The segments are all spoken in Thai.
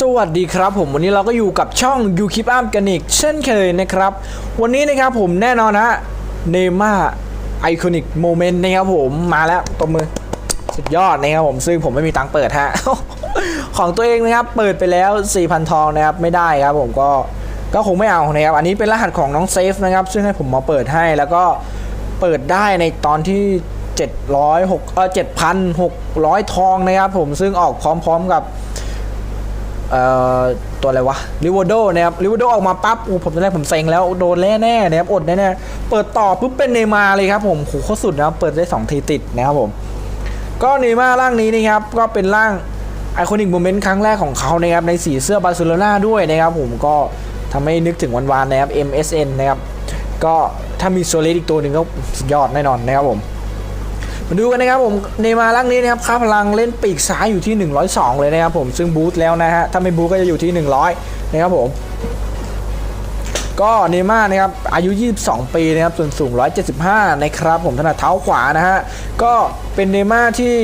สวัสดีครับผมวันนี้เราก็อยู่กับช่อง You Keep Up กันอีกเช่นเคยนะครับ วันนี้นะครับผมแน่นอนฮะเนม่าไอคอนิกโมเมนต์นะครับผมมาแล้วตบมือสุดยอดนะครับผมซึ่งผมไม่มีตังค์เปิดฮะ ของตัวเองนะครับ เปิดไปแล้ว 4,000 ทองนะครับไม่ได้ครับผมก็ก็คงไม่เอานะครับ อันนี้เป็นรหัสของน้องเซฟนะครับ ซึ่งให้ผมมาเปิดให้แล้วก็เปิดได้ในตอนที่ 706เออ7,600 ทองนะครับผมซึ่งออกพร้อมๆกับ ตัวอะไรวะลิวโดนะครับลิวโดออกมาปั๊บโอ้ผมตอนแรกผมเซ็งแล้วโดนแน่ๆนะครับอดแน่ๆเปิดต่อปุ๊บเป็นเนย์มาเลยครับผมโหโคตรสุดนะครับเปิดได้ 2 ทีติดนะครับผม ก็เนย์มาร่างนี้นะครับก็เป็นร่างไอคอนิกโมเมนต์ครั้งแรกของเขานะครับในสีเสื้อบาร์เซโลนาด้วยนะครับผมก็ทำให้นึกถึงวันวานๆนะครับ MSN นะครับก็ถ้ามีโซเลสอีกตัวหนึ่งก็สุดยอดแน่นอนนะครับผม มาดูกันนะครับผมเนมาร์ร่างนี้นะครับค่าพลังเล่นปีกซ้ายอยู่ที่ 102 เลยนะครับผมซึ่งบูทแล้วนะฮะถ้าไม่บูทก็จะอยู่ที่ 100 นะครับผม ก็เนมาร์นะครับอายุ 22 ปีนะครับส่วนสูง 175 นะครับผมถนัดเท้าขวานะฮะก็เป็นเนมาร์ที่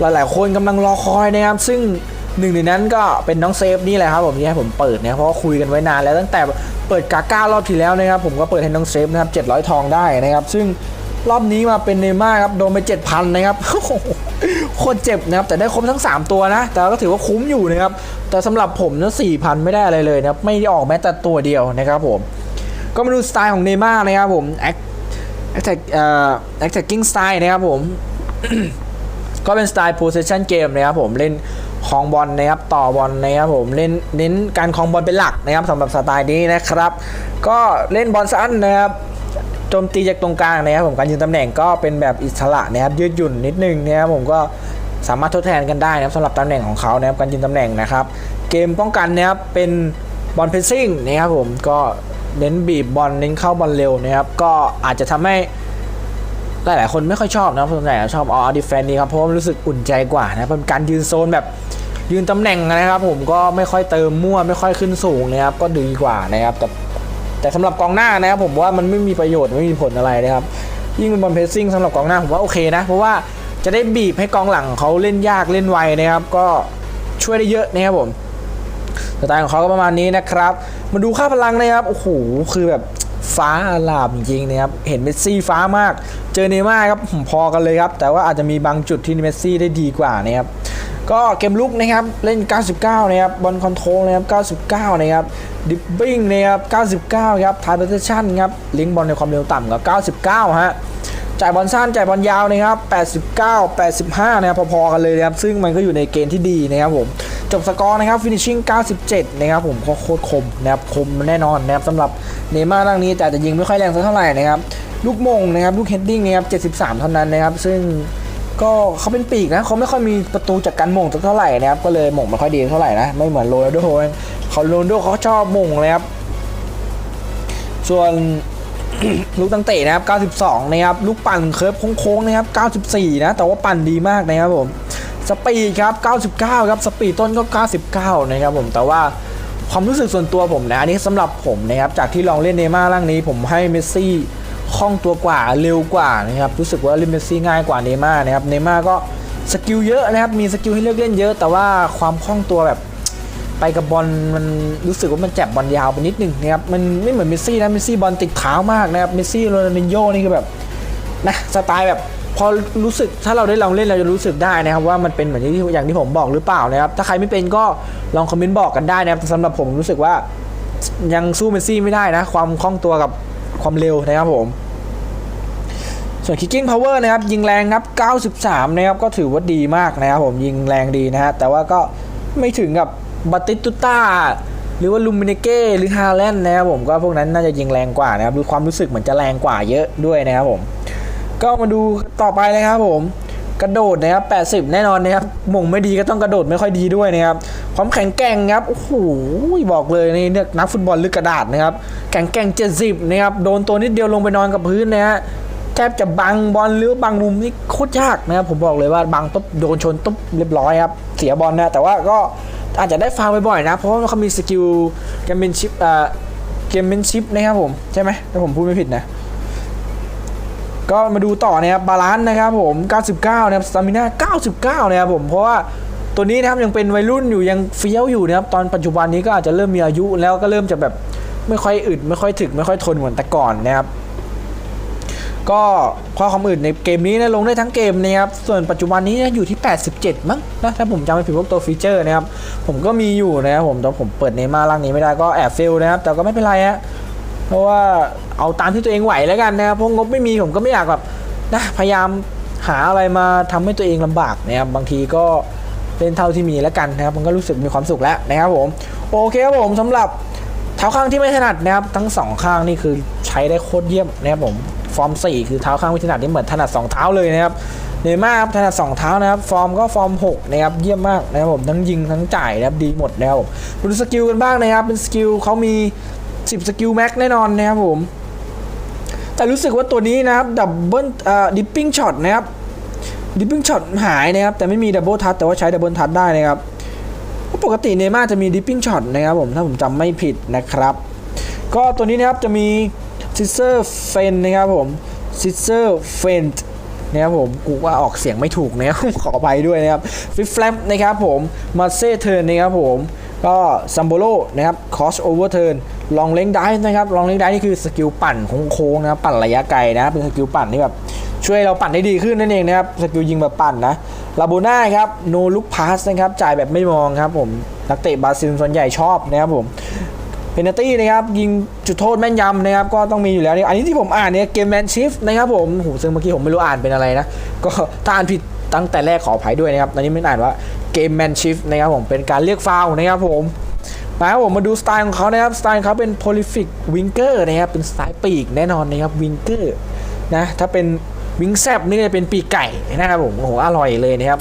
หลาย ๆ คนกำลังรอคอยนะครับซึ่งหนึ่งในนั้นก็เป็นน้องเซฟนี่แหละครับผมที่ให้ผมเปิดเนะครับเพราะว่าคุยกันไว้นานแล้วตั้งแต่เปิดกาก้ารอบที่แล้วนะครับผมก็เปิดให้น้องเซฟนะครับ700 ทองได้นะครับซึ่ง รอบนี้มาเป็นเนม่าครับโดนไป7,000นะครับโคตรเจ็บนะครับแต่ได้ครบทั้ง 3 ตัวนะ แต่ก็ถือว่าคุ้มอยู่นะครับ แต่สำหรับผมนะ4,000ไม่ได้อะไรเลยนะครับไม่ได้ออกแม้แต่ตัวเดียวนะครับผมก็มาดูสไตล์ของเนม่านะครับผม Act Attack เอ่อ Attacking Style นะครับผมก็เป็นสไตล์ possession game นะครับผมเล่นคองบอลนะครับต่อบอลนะครับผมเล่นเน้นการคองบอลเป็นหลักนะครับสำหรับสไตล์นี้นะครับ ก็เล่นบอลสั้นนะครับ โจมตีจากตรงกลางนะครับผมการยืนตำแหน่งก็เป็นแบบอิสระนะครับยืดหยุ่นนิดนึงนะครับผมก็สามารถทดแทนกันได้นะครับสำหรับตำแหน่งของเขานะครับการยืนตำแหน่งนะครับ เกมป้องกันนะครับเป็นบอลเพนซิ่งนะครับผมก็เน้นบีบบอลเน้นเข้าบอลเร็วนะครับก็อาจจะทำให้หลายๆคนไม่ค่อยชอบนะส่วนใหญ่ชอบออดิแฟนนี่ครับเพราะว่ามันรู้สึกอุ่นใจกว่านะเป็นการยืนโซนแบบยืนตำแหน่งนะครับ ผมก็ไม่ค่อยเติมมั่วไม่ค่อยขึ้นสูงนะครับก็ดีกว่านะครับแต่ แต่สำหรับกองหน้านะครับผมว่ามันไม่มีประโยชน์ไม่มีผลอะไรนะครับ ยิ่งเป็นบอลเพรสซิ่งสำหรับกองหน้าผมว่าโอเคนะ เพราะว่าจะได้บีบให้กองหลังเขาเล่นยากเล่นไวนะครับ ก็ช่วยได้เยอะนะครับผมสไตล์ของเขาก็ประมาณนี้นะครับ มาดูค่าพลังนะครับโอ้โหคือแบบฟ้าอลามจริงนะครับ เห็นเมสซี่ฟ้ามาก เจอเนย์ม่าร์ครับผมพอกันเลยครับ แต่ว่าอาจจะมีบางจุดที่เมสซี่ได้ดีกว่านะครับ ก็เกมลุกนะครับเล่น 99 นะครับบอลคอนโทรลนะครับ 99 นะครับดิปปิ้งนะครับ 99 ครับทายเพสชั่นครับลิงบอลในความเร็วต่ำกับ99 ฮะจ่ายบอลสั้นจ่ายบอลยาวนะครับ 89 85 นะครับพอๆกันเลยนะครับ ซึ่งมันก็อยู่ในเกณฑ์ที่ดีนะครับผมจบสกอร์นะครับ finishing 97 นะครับผมก็โคตรคมนะครับคมแน่นอนนะครับสำหรับเนม่าร่างนี้แต่จจะยิงไม่ค่อยแรงสักเท่าไหร่นะครับลูกมงนะครับลูกเฮดดิ้งนะครับ73 เท่านั้นนะครับ ซึ่ง ก็เขาเป็นปีกนะเขาไม่ค่อยมีประตูจากการมงสักเท่าไหร่นะครับก็เลยมงไม่ค่อยดีเท่าไหร่นะไม่เหมือนโรนัลโดเขาโรนัลโดเขาชอบมงเลยครับส่วนลูกตั้งเตะนะครับ 92 นะครับ ลูกปั่นเคิร์ฟโค้งๆนะครับ 94 นะ แต่ว่าปั่นดีมากนะครับผม สปีดครับ 99 ครับ สปีดต้นก็ 99 นะครับผม แต่ว่าความรู้สึกส่วนตัวผมนะ อันนี้สำหรับผมนะครับ จากที่ลองเล่นเนย์ม่าร์ร่างนี้ผมให้เมสซี่ คล่องตัวกว่าเร็วกว่านะครับรู้สึกว่าล่นเมซี่ง่ายกว่าเนม่านะครับเนม่าก็สกิลเยอะนะครับมีสกิลให้เลือกเล่นเยอะ แต่ว่าความคล่องตัวแบบไปกับบอลมันรู้สึกว่ามันแจ็บบอลยาวไปนิดนึงนะครับมันไม่เหมือนเมสซี่นะเมสซี่บอลติดเท้ามากนะครับเมสซี่โรนัลดินโญ่นี่คือแบบนะสไตล์แบบพอรู้สึกถ้าเราได้ลองเล่นเราจะรู้สึกได้นะครับว่ามันเป็นเหมือนที่อย่างที่ผมบอกหรือเปล่านะครับถ้าใครไม่เป็นก็ลองคอมเมนต์บอกกันได้นะครับสำหรับผมรู้สึกว่ายังสู้เมสซี่ไม่ได้นะ ความคล่องตัวกับ ความเร็วนะครับผม ส่วน kicking power นะครับ ยิงแรงครับ 93 นะครับ ก็ถือว่าดีมากนะครับผมยิงแรงดีนะฮะ แต่ว่าก็ไม่ถึงกับบัตติตุต้าหรือว่าลูมิเนเก้หรือฮาแลนด์นะครับผมก็พวกนั้นน่าจะยิงแรงกว่านะครับดูความรู้สึกเหมือนจะแรงกว่าเยอะด้วยนะครับผม ก็มาดูต่อไปเลยครับผม กระโดดนะครับ 80 แน่นอนนะครับมงไม่ดีก็ต้องกระโดดไม่ค่อยดีด้วยนะครับ ความแข็งแกร่งครับ โอ้โห บอกเลยนี่เนี่ยนักฟุตบอลลึกกระดาษนะครับ แข็งแกร่ง 70 นะครับ โดนตัวนิดเดียวลงไปนอนกับพื้นนะฮะ แทบจะบังบอลหรือบังมุมนี่โคตรยากนะครับ ผมบอกเลยว่าบังปุ๊บโดนชนตุ๊บเรียบร้อยครับ เสียบอลนะ แต่ว่าก็อาจจะได้ฟาวล์บ่อยๆนะ เพราะว่าเขามีสกิลเกมเมนชิปอ่าเกมเมนชิปนะครับผม ใช่ไหมถ้าผมพูดไม่ผิดนะ ก็มาดูต่อนะครับบาลานซ์นะครับผม 99 นะครับสตามิน่า99 นะครับผมเพราะว่าตัวนี้นะครับยังเป็นวัยรุ่นอยู่ยังเฟี้ยวอยู่นะครับตอนปัจจุบันนี้ก็อาจจะเริ่มมีอายุแล้วก็เริ่มจะแบบไม่ค่อยอึดไม่ค่อยถึกไม่ค่อยทนเหมือนแต่ก่อนนะครับก็ข้อความอื่นในเกมนี้นะลงได้ทั้งเกมนะครับส่วนปัจจุบันนี้นะอยู่ที่ 87 มั้งนะถ้าผมจำไม่ผิดพวกตัวฟีเจอร์นะครับผมก็มีอยู่นะครับผมแต่ผมเปิดเนมาร่างนี้ไม่ได้ก็แอบเฟลนะครับแต่ก็ไม่เป็นไรฮะ เพราะว่าเอาตามที่ตัวเองไหวแล้วกันนะครับเพราะงบไม่มีผมก็ไม่อยากแบบนะพยายามหาอะไรมาทำให้ตัวเองลำบากนะครับบางทีก็เล่นเท่าที่มีแล้วกันนะครับมันก็รู้สึกมีความสุขแล้วนะครับผมโอเคครับผมสำหรับเท้าข้างที่ไม่ถนัดนะครับทั้งสองข้างนี่คือใช้ได้โคตรเยี่ยมนะครับผมฟอร์ม 4 คือเท้าข้างไม่ถนัดนี่เหมือนถนัดสองเท้าเลยนะครับเนยมาร์ครับถนัดสองเท้านะครับฟอร์มก็ฟอร์ม6นะครับเยี่ยมมากนะครับผมทั้งยิงทั้งจ่ายนะครับดีหมดนะครับผมดูสกิลกันบ้างนะครับเป็นสกิลเขามี 10 สกิลแม็กแน่นอนนะครับผม แต่รู้สึกว่าตัวนี้นะครับดับเบิลอ่อดิปปิ้งช็อตนะครับดิปปิ้งช็อตหายนะครับ แต่ไม่มีดับเบิลทัชแต่ว่าใช้ดับเบิลทัชได้นะครับ ปกติเนม่าจะมีดิปปิ้งช็อตนะครับผม ถ้าผมจำไม่ผิดนะครับ ก็ตัวนี้นะครับจะมีซิสเซอร์เฟนนะครับผมซิสเซอร์เฟนนะครับผมกูว่าออกเสียงไม่ถูกนะครับขออภัยด้วยนะครับฟิฟแฟลปนะครับผมมาเซ่เทิร์นนะครับผม ก็ซัมโบโลนะครับคอสโอเวอร์เทิร์นลองเล้งได้นะครับลองเล้งได้นี่คือสกิลปั่นโค้งๆนะครับปั่นระยะไกลนะเป็นสกิลปั่นที่แบบช่วยเราปั่นได้ดีขึ้นนั่นเองนะครับสกิลยิงแบบปั่นนะลาโบน่าครับโนลุกพาสนะครับจ่ายแบบไม่มองครับผมนักเตะบราซิลส่วนใหญ่ชอบนะครับผมเพนนัตี้นะครับยิงจุดโทษแม่นยำนะครับก็ต้องมีอยู่แล้วนี่อันนี้ที่ผมอ่านเนี่ยเกมแมนชิฟนะครับผมโหซึ่งเมื่อกี้ผมไม่รู้อ่านเป็นอะไรนะก็ถ้าอ่านผิดตั้งแต่แรกขออภัยด้วยนะครับอันนี้ไม่อ่านว่า เกมแมนชิฟนะครับผมเป็นการเรียกฟาวนะครับผมมาครับผมมาดูสไตล์ของเขานะครับสไตล์ของเขาเป็น prolific winger นะครับเป็นสไตล์ปีกแน่นอนนะครับ winger นะถ้าเป็นวิงแซบนี่จะเป็นปีกไก่นะครับผมโอ้โหอร่อยเลยนะครับ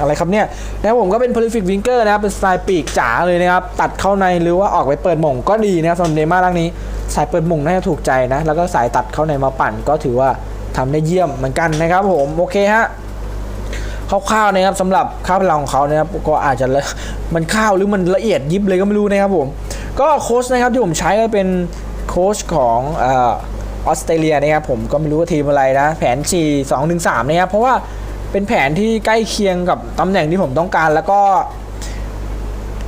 อะไรครับเนี่ยนะครับผมก็เป็น prolific winger นะครับเป็นสไตล์ปีกจ๋าเลยนะครับตัดเข้าในหรือว่าออกไปเปิดหม่งก็ดีนะครับสำหรับเนม่าร่างนี้ สายเปิดหม่งน่าจะถูกใจนะแล้วก็สายตัดเข้าในมาปั่นก็ถือว่าทำได้เยี่ยมเหมือนกันนะครับผมโอเคฮะ คร่าวๆนะครับสำหรับข้าวพลังของเขานะครับก็อาจจะมันข้าวหรือมันละเอียดยิบเลยก็ไม่รู้นะครับผมก็โค้ชนะครับที่ผมใช้ก็เป็นโค้ชของออสเตรเลียนะครับผมก็ไม่รู้ว่าทีมอะไรนะ แผน 4 2 1 3นะครับเพราะว่าเป็นแผนที่ใกล้เคียงกับตำแหน่งที่ผมต้องการ แล้วก็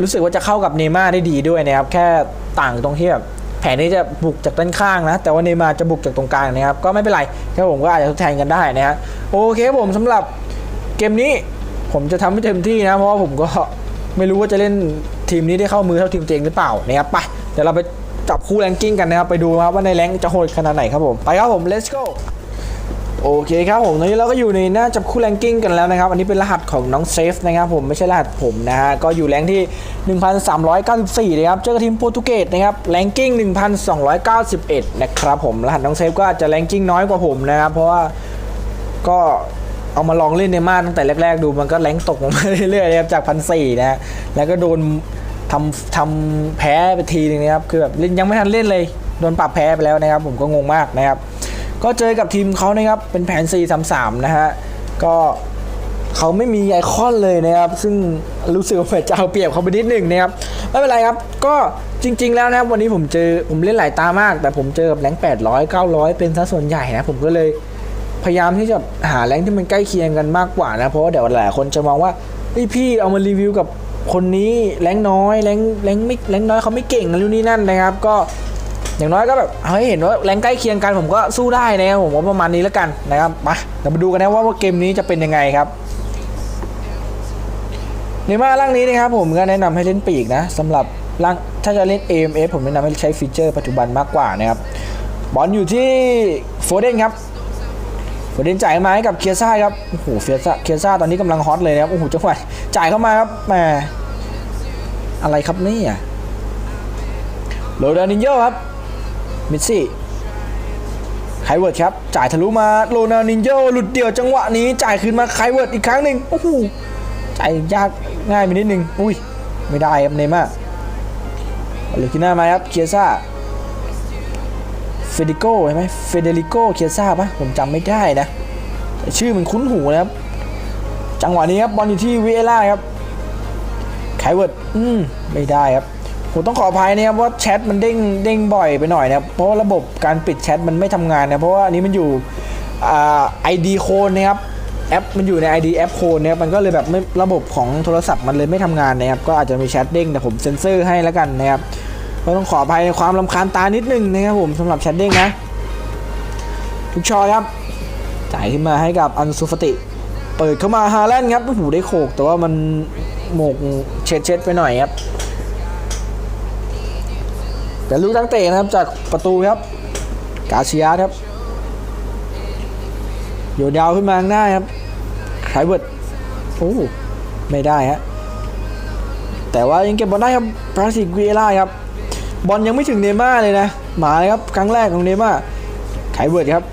รู้สึกว่าจะเข้ากับเนม่าได้ดีด้วยนะครับ แค่ต่างตรงที่แบบแผนนี้จะบุกจากด้านข้างนะ แต่ว่าเนม่าจะบุกจากตรงกลางนะครับ ก็ไม่เป็นไรแค่ผมก็อาจจะทดแทนกันได้นะฮะโอเคผมสำหรับ เกมนี้ผมจะทำให้เต็มที่นะ เพราะว่าผมก็ไม่รู้ว่าจะเล่นทีมนี้ได้เข้ามือเท่าทีมตัวเองหรือเปล่านะครับไปเดี๋ยวเราไปจับคู่แรงกิ้งกันนะครับ ไปดูนะครับว่าในแรงจะโหดขนาดไหนครับผม ไปครับผม let's go โอเคครับผมตอนนี้เราก็อยู่ในหน้าจับคู่แรงกิ้งกันแล้วนะครับ อันนี้เป็นรหัสของน้องเซฟนะครับผมไม่ใช่รหัสผมนะฮะก็อยู่แรงที่ 1394นะครับเจอกับทีมโปรตุเกสนะครับแรงกิ้ง1291นะครับผมรหัสน้องเซฟก็อาจจะแรงกิ้งน้อยกว่าผมนะครับเพราะว่าก็ เอามาลองเล่นในม่านตั้งแต่แรกๆดูมันก็แรงตกลงมาเรื่อยๆนะครับจากพันสี่นะฮะแล้วก็โดนทำทำแพ้ไปทีนึงนะครับคือแบบยังไม่ทันเล่นเลยโดนปรับแพ้ไปแล้วนะครับ ผมก็งงมากนะครับ ก็เจอกับทีมเขานะครับเป็นแผน 4-3-3 นะฮะก็เขาไม่มีไอคอนเลยนะครับ ซึ่งรู้สึกว่าเหมือนจะเอาเปรียบเขาไปนิดหนึ่งนะครับไม่เป็นไรครับ ก็จริง ๆ แล้วนะครับวันนี้ผมเจอผมเล่นหลายตามาก แต่ผมเจอกับแรงค์800 900 เป็นซะส่วนใหญ่นะผมก็เลย พยายามที่จะหาแรงที่มันใกล้เคียงกันมากกว่านะ เพราะว่าเดี๋ยวหลายคนจะมองว่าเฮ้ยพี่เอามารีวิวกับคนนี้แรงน้อยแรงแรงไม่แรงน้อยเขาไม่เก่งนะนู่นนี่นั่นนะครับ ก็อย่างน้อยก็แบบเฮ้ยเห็นว่าแรงใกล้เคียงกันผมก็สู้ได้นะครับผมว่าประมาณนี้แล้วกันนะครับมาเรามาดูกันนะว่าเกมนี้จะเป็นยังไงครับในมาร่างนี้นะครับผมก็แนะนำให้เล่นปีกนะสำหรับร่างถ้าจะเล่น AMF ผมแนะนำให้ใช้ฟีเจอร์ปัจจุบันมากกว่านะครับบอลอยู่ที่โฟเดนครับ โฟเดนจ่ายมาให้กับเคียซ่าครับโอ้โหเคียซ่าเคียซ่าตอนนี้กำลังฮอตเลยนะครับโอ้โหจังหวะจ่ายเข้ามาครับแหมอะไรครับนี่โรดานินโยครับมิสซี่ไคเวิร์ดครับ จ่ายทะลุมาโรนานินโยหลุดเดี่ยวจังหวะนี้จ่ายคืนมาไคเวิร์ดอีกครั้งหนึ่งโอ้โหจ่ายยากง่ายไปนิดนึง อุ้ย ไม่ได้ครับเนม่าเหลือกินหน้ามาครับเคียซ่า เฟเดโกใช่ไหมเฟเดริโกเคียซ่าปะผมจำไม่ได้นะชื่อมันคุ้นหูนะครับ จังหวะนี้ครับบอลอยู่ที่วิเวล่าครับไคเวิร์ดอืมไม่ได้ครับผมต้องขออภัยนะครับว่าแชทมันเด้งเด้งบ่อยไปหน่อยนะครับเพราะว่าระบบการปิดแชทมันไม่ทำงานนะเพราะว่าอันนี้มันอยู่ไอดีโคนนะครับแอปมันอยู่ใน ID แอปโคนนะครับมันก็เลยแบบไม่ระบบของโทรศัพท์มันเลยไม่ทำงานนะครับก็อาจจะมีแชทเด้งแต่ผมเซ็นเซอร์ให้แล้วกันนะครับ ก็ต้องขออภัยในความลำคาญตานิดนึงนะครับผมสำหรับแชทเด้งนะทุกชอครับ จ่ายขึ้นมาให้กับอันซูฟติ เปิดเข้ามาฮาแลนด์ครับโอ้โหได้โขกแต่ว่ามันหมกเช็ดเช็ดไปหน่อยครับ แต่ลูกตั้งเตะนะครับจากประตูครับ กาเซียครับโยนยาวขึ้นมาข้างหน้าครับไครเวิร์ดโอ้ไม่ได้ฮะแต่ว่ายังเก็บบอลได้ครับพราสิกวีเอล่าครับ บอลยังไม่ถึงเนม่าเลยนะ หมาเลยครับ ครั้งแรกของเนม่าไคเวิร์ดครับ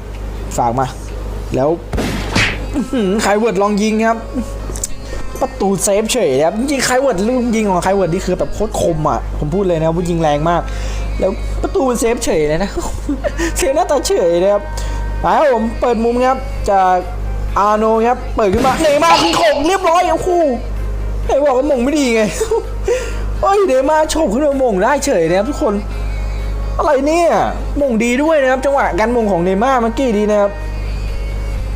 ฝากมา แล้วไคเวิร์ดลองยิงครับ ประตูเซฟเฉยนะครับจริงไคเวิร์ดลูกยิงของไคเวิร์ดนี่คือแบบโคตรคมอะ ผมพูดเลยนะว่ายิงแรงมาก แล้วประตูมันเซฟเฉยเลยนะ เซฟหน้าตาเฉยนะครับไปครับผมเปิดมุมครับจากอาโนครับ เปิดขึ้นมาเนย์มาร์ขึ้นโขงเรียบร้อยโอ้โหไหนบอกว่าหมงไม่ดีไง เฮ้ยเนย์มาร์โฉบขึ้นมามงได้เฉยนะครับทุกคน อะไรเนี่ยมงดีด้วยนะครับ จังหวะการมงของเนย์มาเมื่อกี้ดีนะครับ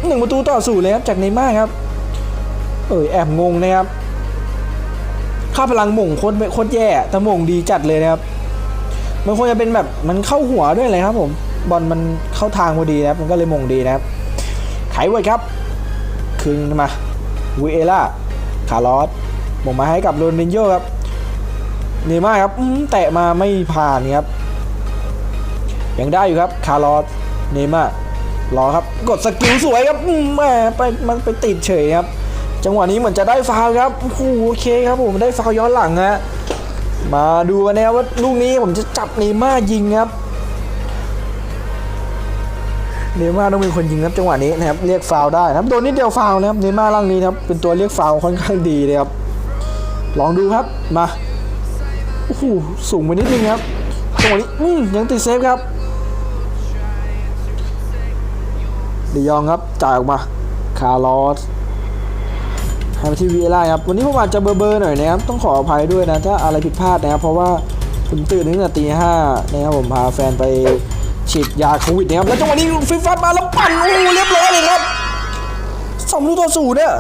หนึ่งประตูต่อศูนย์เลยครับจากเนย์มาครับ เออแอบงงนะครับค่าพลังมงโคตรโคตรแย่แต่มงดีจัดเลยนะครับ มันควรจะเป็นแบบมันเข้าหัวด้วยเลยครับผมบอลมันเข้าทางพอดีนะครับ มันก็เลยมงดีนะครับไขไว้ครับ คืนมาวิเอล่าคาร์ลอสมงมาให้กับโรนินโญ่ครับ เนม่าครับแตะมาไม่ผ่านครับ ยังได้อยู่ครับ คาร์ลอสเนม่ารอครับ กดสกิลสวยครับอืมแหมไปมันไปติดเฉยครับ จังหวะนี้เหมือนจะได้ฟาวครับโอ้โหโอเคครับผมได้ฟาวย้อนหลังฮะมาดูกันนะว่าลูกนี้ผมจะจับเนม่ายิงครับเนม่าต้องเป็นคนยิงครับจังหวะนี้นะครับเรียกฟาวได้นะครับโดนนิดเดียวฟาวนะครับเนม่าร่างนี้นะครับเป็นตัวเรียกฟาวค่อนข้างดีเลยครับลองดูครับมา โอ้โหสูงไปนิดนึงครับจังหวะนี้อืมยังติดเซฟครับเดยองครับจ่ายออกมาคาร์ลอสให้มาที่วีไลครับวันนี้ผมอาจจะเบอร์ๆหน่อยนะครับต้องขออภัยด้วยนะถ้าอะไรผิดพลาดนะครับเพราะว่าผมตื่นตั้งแต่ตีห้านะครับผมพาแฟนไปฉีดยาโควิดนะครับแล้วจังหวะนี้ฟิฟัดมาแล้วปั่นโอ้โหเรียบร้อยเลยครับสองลูกต่อศูนย์เนี่ย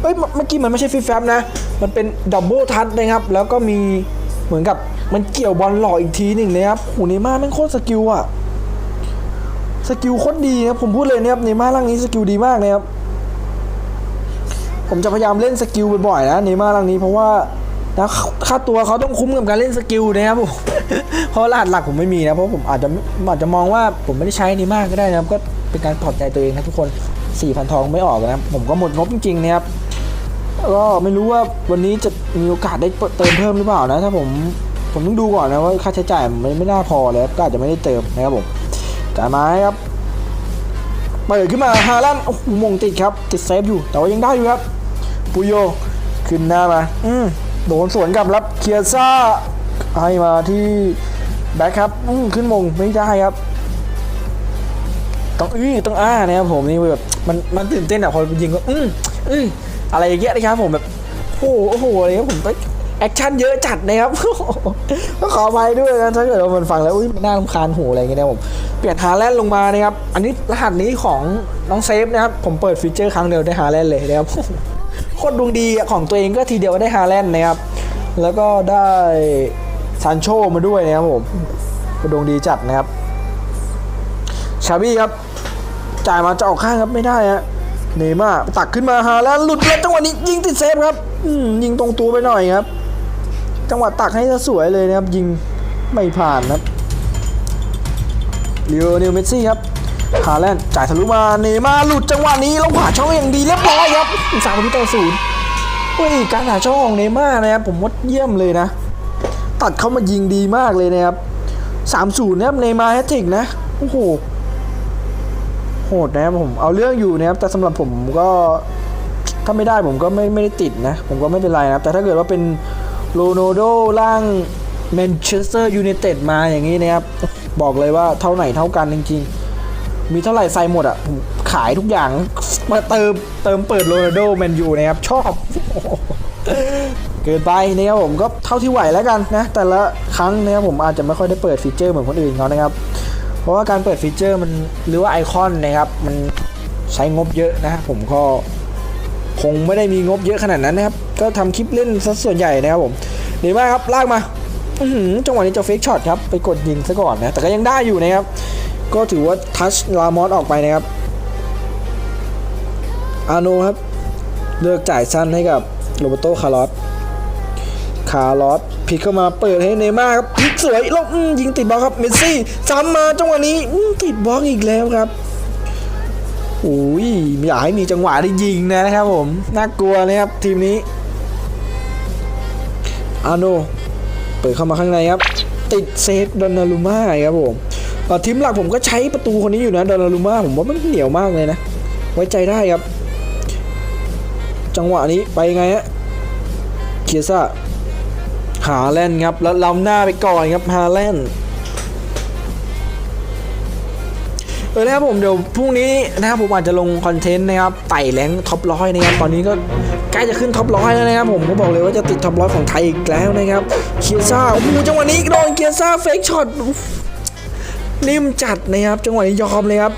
เอ้ยเมื่อกี้มันไม่ใช่ฟิฟับนะ มันเป็นดับเบิลทัชนะครับ แล้วก็มี เหมือนกับมันเกี่ยวบอลหล่ออีกทีหนึ่งนะครับโหเนม่าแม่งโคตรสกิลอะสกิลโคตรดีนะผมพูดเลยนะครับเนม่าร่างนี้สกิลดีมากนะครับผมจะพยายามเล่นสกิลบ่อยๆนะเนม่าร่างนี้เพราะว่านะค่าตัวเขาต้องคุ้มกับการเล่นสกิลนะครับผมเพราะรหัสหลักผมไม่มีนะเพราะผมอาจจะอาจจะมองว่าผมไม่ได้ใช้เนย์ม่าก็ได้นะครับก็เป็นการปลอบใจตัวเองนะทุกคน4,000ทองไม่ออกนะครับผมก็หมดงบจริงๆนะครับ ก็ไม่รู้ว่าวันนี้จะมีโอกาสได้เติมเพิ่มหรือเปล่านะ ถ้าผมผมต้องดูก่อนนะว่าค่าใช้จ่ายมันไม่น่าพอเลยครับก็อาจจะไม่ได้เติมนะครับผมจ่ายมาให้ครับเปิดขึ้นมาฮาลันโอ้โหมงติดครับติดเซฟอยู่ แต่ว่ายังได้อยู่ครับปุโยขึ้นหน้ามาอืมโดนสวนกลับรับเคียซ่าให้มาที่แบ็คครับอืมขึ้นมงไม่ได้ครับต้องอื้อต้องอ้านะครับผมนี่แบบมันมันตื่นเต้นอะพอยิงก็อืมอื้อ อะไรอย่างเงี้ยนะครับผมแบบโอ้โหโอ้โหอะไรครับผมไปแอคชั่นเยอะจัดนะครับก็ขออภัยด้วยนะถ้าเกิดว่ามันฟังแล้วอุ้ยมันน่ารำคาญหูอะไรอย่างเงี้ยนะผมเปลี่ยนฮาแลนด์ลงมานะครับอันนี้รหัสนี้ของน้องเซฟนะครับผมเปิดฟีเจอร์ครั้งเดียวได้ฮาแลนด์เลยนะครับโคตรดวงดีอะของตัวเองก็ทีเดียวได้ฮาแลนด์นะครับแล้วก็ได้ซานโชมาด้วยนะครับผมก็ดวงดีจัดนะครับชาบี้ครับจ่ายมาจะออกข้างครับไม่ได้ฮะ เนม่าตักขึ้นมาฮาแล้วหลุดแล้วจังหวะนี้ยิงติดเซฟครับอืยิงตรงตัวไปหน่อยครับ จังหวะตักให้สวยเลยนะครับ ยิงไม่ผ่านครับเลโอเนลเมสซี่ครับฮาแลนด์จ่ายทะลุมาเนม่าหลุดจังหวะนี้ล้วผ่าช่องอย่างดีเรียบร้อยครับสามประตูต่อศูนย์เฮ้ยการหาช่องของเนม่านะครับผมว่าเยี่ยมเลยนะ ตัดเข้ามายิงดีมากเลยนะครับสามศูนย์นะครับเนม่าแฮตทริกนะโอ้โห หดนะครับผมเอาเรื่องอยู่นะครับแต่สำหรับผมก็ถ้าไม่ได้ผมก็ไม่ไม่ได้ติดนะ ผมก็ไม่เป็นไรนะครับ แต่ถ้าเกิดว่าเป็นโรนัลโดร่างแมนเชสเตอร์ยูไนเต็ดมาอย่างนี้นะครับ บอกเลยว่าเท่าไหนเท่ากันจริง ๆ มีเท่าไหร่ใส่หมดอะผมขายทุกอย่างมาเติมเติมเปิดโรนัลโดแมนยูนะครับ ชอบเกินไปนะครับผมก็เท่าที่ไหวแล้วกันนะ แต่ละครั้งนะครับผมอาจจะไม่ค่อยได้เปิดฟีเจอร์เหมือนคนอื่นเขานะครับ เพราะว่าการเปิดฟีเจอร์มันหรือว่าไอคอนนะครับ มันใช้งบเยอะนะผมก็คงไม่ได้มีงบเยอะขนาดนั้นนะครับ ก็ทำคลิปเล่นซะส่วนใหญ่นะครับผมดีมากครับ ลากมาจังหวะนี้จะเฟกช็อตครับ ไปกดยิงซะก่อนนะ แต่ก็ยังได้อยู่นะครับ ก็ถือว่าทัชลามอสออกไปนะครับ อาโนครับ เลือกจ่ายสั้นให้กับโรเบโตคาร์ลอสคาร์ลอสพลิกเข้ามาเปิดให้เนม่าครับ สวยแล้วยิงติดบล็อกครับเมสซี่ซ้ำมาจังหวะนี้ติดบล็อกอีกแล้วครับโอ้ยอยากให้มีจังหวะได้ยิงนะครับผม น่ากลัวนะครับทีมนี้อาโนเปิดเข้ามาข้างในครับ ติดเซฟดอนนารุม่าครับผมทีมหลักผมก็ใช้ประตูคนนี้อยู่นะดอนนารุม่าผมว่ามันเหนียวมากเลยนะ ไว้ใจได้ครับ จังหวะนี้ไปไงฮะเคียซ่า ฮาแลนด์ครับ แล้วล้ำหน้าไปก่อนครับฮาแลนด์เออนะครับผมเดี๋ยวพรุ่งนี้นะครับผมอาจจะลงคอนเทนต์นะครับไต่แรงท็อปร้อยนะครับตอนนี้ก็ใกล้จะขึ้นท็อปร้อยแล้วนะครับผมก็บอกเลยว่าจะติดท็อปร้อยของไทยอีกแล้วนะครับเคียซ่าโอ้โหจังหวะนี้โดนเคียซ่าเฟกช็อตนิ่มจัดนะครับจังหวะนี้ยอมเลยครับ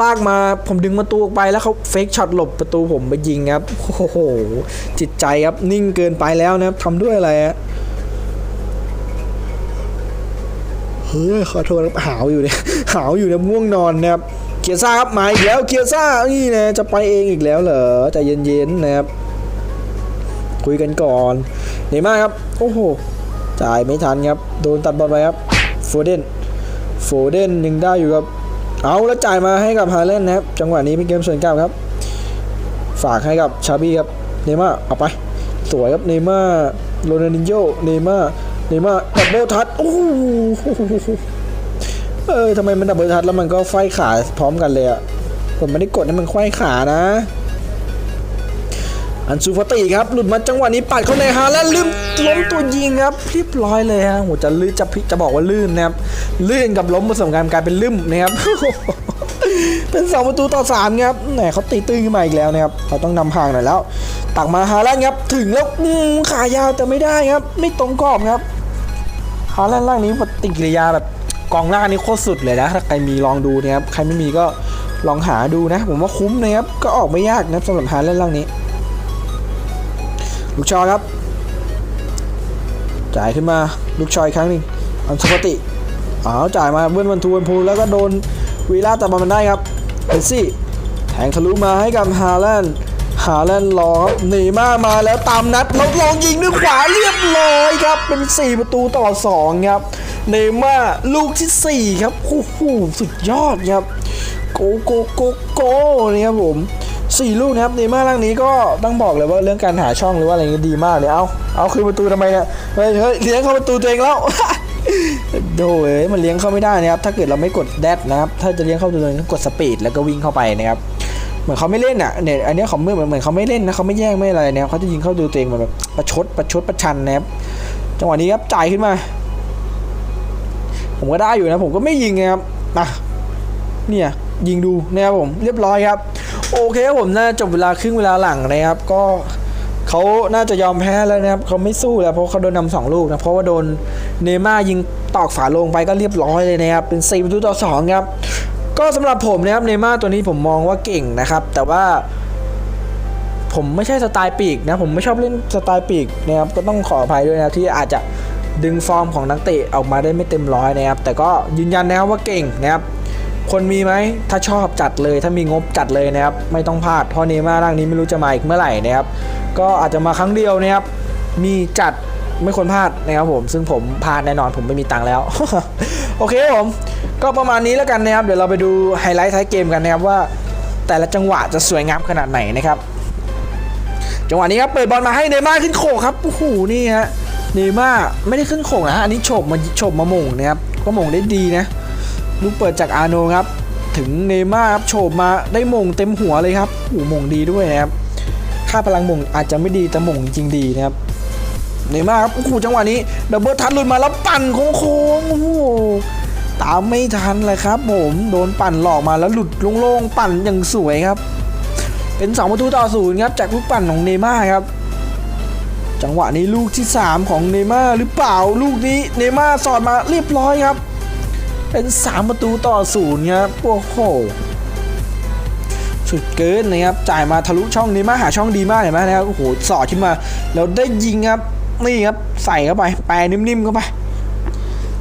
ลากมาผมดึงประตูออกไปแล้วเขาเฟกช็อตหลบประตูผมไปยิงครับโอ้โหจิตใจครับนิ่งเกินไปแล้วนะครับทำด้วยอะไรฮะเฮ้ยขอโทษครับหาวอยู่เนี่ยหาวอยู่เนี่ยม่วงนอนนะครับเกียร์ซ่าครับมาอีกแล้วเกียร์ซ่านี่นะจะไปเองอีกแล้วเหรอใจเย็นๆนะครับคุยกันก่อนนี่มากครับโอ้โหจ่ายไม่ทันครับโดนตัดบอลไปครับโฟเดนโฟเดนยังได้อยู่ครับ เอาแล้วจ่ายมาให้กับฮาเลนนะครับ จังหวะนี้เป็นเกมส่วนเก้าครับ ฝากให้กับชาบี้ครับ เนม่าเอาไป สวยครับ เนม่าโรนัลดินโญเนม่าเนม่าดับเบิลทัชโอ้เออทำไมมันดับเบิลทัชแล้วมันก็ไฟขาพร้อมกันเลยอะผมไม่ได้กดให้มันไขว้ขานะ อันซูฟาติครับหลุดมาจังหวะนี้ปัดเข้าในฮาแลนด์ลืมล้มตัวยิงครับเรียบร้อยเลยฮะโหจะลื่นจะพิจะบอกว่าลื่นนะครับลื่นกับล้มผสมกันกลายเป็นลืมนะครับเป็นสองประตูต่อสามครับแหมเขาตีตื้นขึ้นมาอีกแล้วนะครับเขาต้องนำห่างหน่อยแล้ว ตักมาฮาแลนด์ครับถึงแล้วอืขายาวแต่ไม่ได้ครับ ไม่ตรงกรอบครับฮาแลนด์ล่างนี้ปฏิกิริยาแบบกองหน้านี่โคตรสุดเลยนะถ้าใครมีลองดูนะครับใครไม่มีก็ลองหาดูนะ ผมว่าคุ้มนะครับก็ออกไม่ยากนะสำหรับฮาแลนด์ล่างนี้ ลูกชอครับ จ่ายขึ้นมาลูกชอยอีกครั้งหนึ่งอันสปติอ้าวจ่ายมาเบิ้ลวันทูวันพูแล้วก็โดนวีล่าตัดบอลมันได้ครับเมสซี่แทงทะลุมาให้กับฮาแลนด์ฮาแลนรอครับหนีมามาแล้วตามนัดแล้วลองยิงด้วยขวาเรียบร้อยครับ เป็น 4 ประตูต่อ 2 ครับเนม่าลูกที่ 4 ครับโอ้โหสุดยอดครับ โกโกโกโกนี่ครับผม สี่ลูกนะครับเนม่าร่างนี้ก็ต้องบอกเลยว่าเรื่องการหาช่องหรือว่าอะไรเงี้ยดีมากเลยเอาเอาคือประตูทำไมเนี่ยเฮ้ยเลี้ยงเข้าประตูตัวเองแล้วโดยมันเลี้ยงเข้าไม่ได้นะครับถ้าเกิดเราไม่กดแดดนะครับถ้าจะเลี้ยงเข้าตัวเองต้องกดสปีดแล้วก็วิ่งเข้าไปนะครับเหมือนเขาไม่เล่นอะเนี่ยอันนี้เขาเมื่อเหมือนเขาไม่เล่นนะเขาไม่แย่งไม่อะไรนะครับเขาจะยิงเข้าตัวเองเหมือนแบบประชดประชดประชันนะครับจังหวะนี้ครับจ่ายขึ้นมา ผมก็ได้อยู่นะผมก็ไม่ยิงไงครับอะเนี่ยยิงดูนะครับผมเรียบร้อยครับ โอเคผมน่าจบเวลาครึ่งเวลาหลังนะครับ ก็เขาน่าจะยอมแพ้แล้วนะครับเขาไม่สู้แล้วเพราะเขาโดนนำสองลูกนะเพราะว่าโดนเนย์ม่าร์ยิงตอกฝาลงไปก็เรียบร้อยเลยนะครับเป็น4ประตูต่อ2ครับก็สำหรับผมนะครับเนย์ม่าร์ตัวนี้ผมมองว่าเก่งนะครับ แต่ว่า ผมไม่ใช่สไตล์ปีกนะผมไม่ชอบเล่นสไตล์ปีกนะครับก็ต้องขออภัยด้วยนะที่อาจจะดึงฟอร์มของนักเตะออกมาได้ไม่เต็มร้อยนะครับแต่ก็ยืนยันนะครับว่าเก่งนะครับ คนมีไหมถ้าชอบจัดเลยถ้ามีงบจัดเลยนะครับไม่ต้องพลาดเพราะเนม่าร่างนี้ไม่รู้จะมาอีกเมื่อไหร่นะครับก็อาจจะมาครั้งเดียวนะครับมีจัดไม่ควรพลาดนะครับผม ซึ่งผมพลาดแน่นอนผมไม่มีตังค์แล้ว โอเคครับผม ก็ประมาณนี้แล้วกันนะครับ เดี๋ยวเราไปดูไฮไลท์ท้ายเกมกันนะครับว่า แต่ละจังหวะจะสวยงามขนาดไหนนะครับ จังหวะนี้ครับเปิดบอลมาให้เนม่าขึ้นโขกครับโอ้โหนี่ฮะเนม่าไม่ได้ขึ้นโขกนะฮะอันนี้โฉบมาโฉบมาหม่งนะครับก็หม่งได้ดีนะ ลูกเปิดจากอาโนครับ ถึงเนม่าครับโฉบมาได้มงเต็มหัวเลยครับโอ้โหหม่งดีด้วยนะครับ ค่าพลังมงอาจจะไม่ดีแต่มงจริงดีนะครับ เนม่าครับโอ้โหจังหวะนี้ดับเบิลทัชหลุดมาแล้วปั่นโค้งๆโอ้โหตามไม่ทันเลยครับ ผมโดนปั่นหลอกมาแล้วหลุดโล่งๆปั่นอย่างสวยครับ เป็น 2 ประตูต่อศูนย์ครับจากลูกปั่นของเนม่าครับจังหวะนี้ลูกที่ 3 ของเนม่าหรือเปล่าลูกนี้เนม่าสอดมาเรียบร้อยครับ เป็น 3 ประตูต่อศูนย์ครับโอ้โหสุดเกินนะครับจ่ายมาทะลุช่องนี้มาหาช่องดีมากเห็นไหมนะครับโอ้โหสอดขึ้นมาแล้วได้ยิงครับนี่ครับใส่เข้าไปแปรนิ่มๆเข้าไป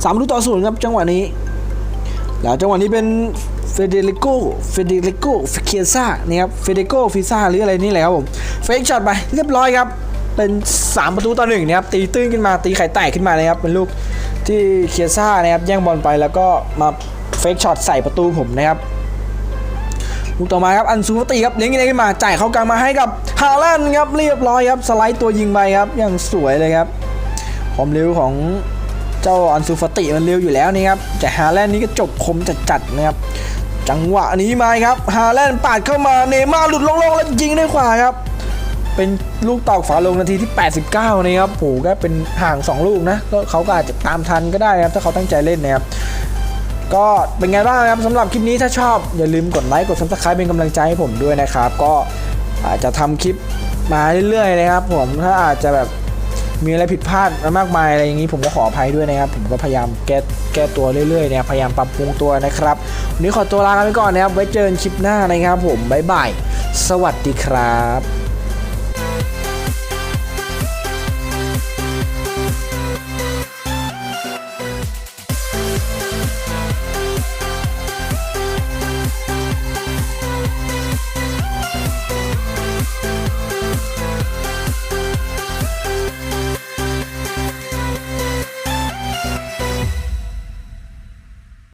สามลูกต่อศูนย์ครับจังหวะนี้ แล้วจังหวะนี้เป็นเฟเดริโกเฟเดริโกเคียซ่านี่ครับเฟเดริโกฟิซ่าหรืออะไรนี่แหละครับผมเฟกช็อตไปเรียบร้อยครับ เป็น 3 ประตูต่อหนึ่งนะครับตีตื้นขึ้นมาตีไข่แตกขึ้นมาเลยครับเป็นลูกที่เคียซ่านะครับแย่งบอลไปแล้วก็มาเฟกช็อตใส่ประตูผมนะครับลูกต่อมาครับอันซูฟติครับเลี้ยงยังไงขึ้นมาจ่ายเข้ากลางมาให้กับฮาแลนด์ครับเรียบร้อยครับสไลด์ตัวยิงไปครับอย่างสวยเลยครับความเร็วของเจ้าอันซูฟติมันเร็วอยู่แล้วนี่ครับแต่ฮาแลนด์นี่ก็จบคมจัดๆนะครับจังหวะนี้มาครับฮาแลนด์ปาดเข้ามาเนย์มาร์หลุดโล่งๆแล้วยิงด้วยขวาครับ เป็นลูกตอกฝาลงนาทีที่ 89 นะครับโหก็เป็นห่าง 2 ลูกนะก็เขาก็อาจจะตามทันก็ได้นะครับ ถ้าเขาตั้งใจเล่นนะครับ ก็เป็นไงบ้างครับสำหรับคลิปนี้ถ้าชอบ อย่าลืมกดไลค์กด subscribe เป็นกำลังใจให้ผมด้วยนะครับ ก็อาจจะทำคลิปมาเรื่อยๆนะครับผมถ้าอาจจะแบบมีอะไรผิดพลาดมากมายอะไรอย่างนี้ผมก็ขออภัยด้วยนะครับ ผมก็พยายามแก้แก้ตัวเรื่อยๆนะครับพยายามปรับปรุงตัวนะครับวันนี้ขอตัวลาไปก่อนนะครับไว้เจอกันคลิปหน้านะครับ ผมบ๊ายบายสวัสดีครับ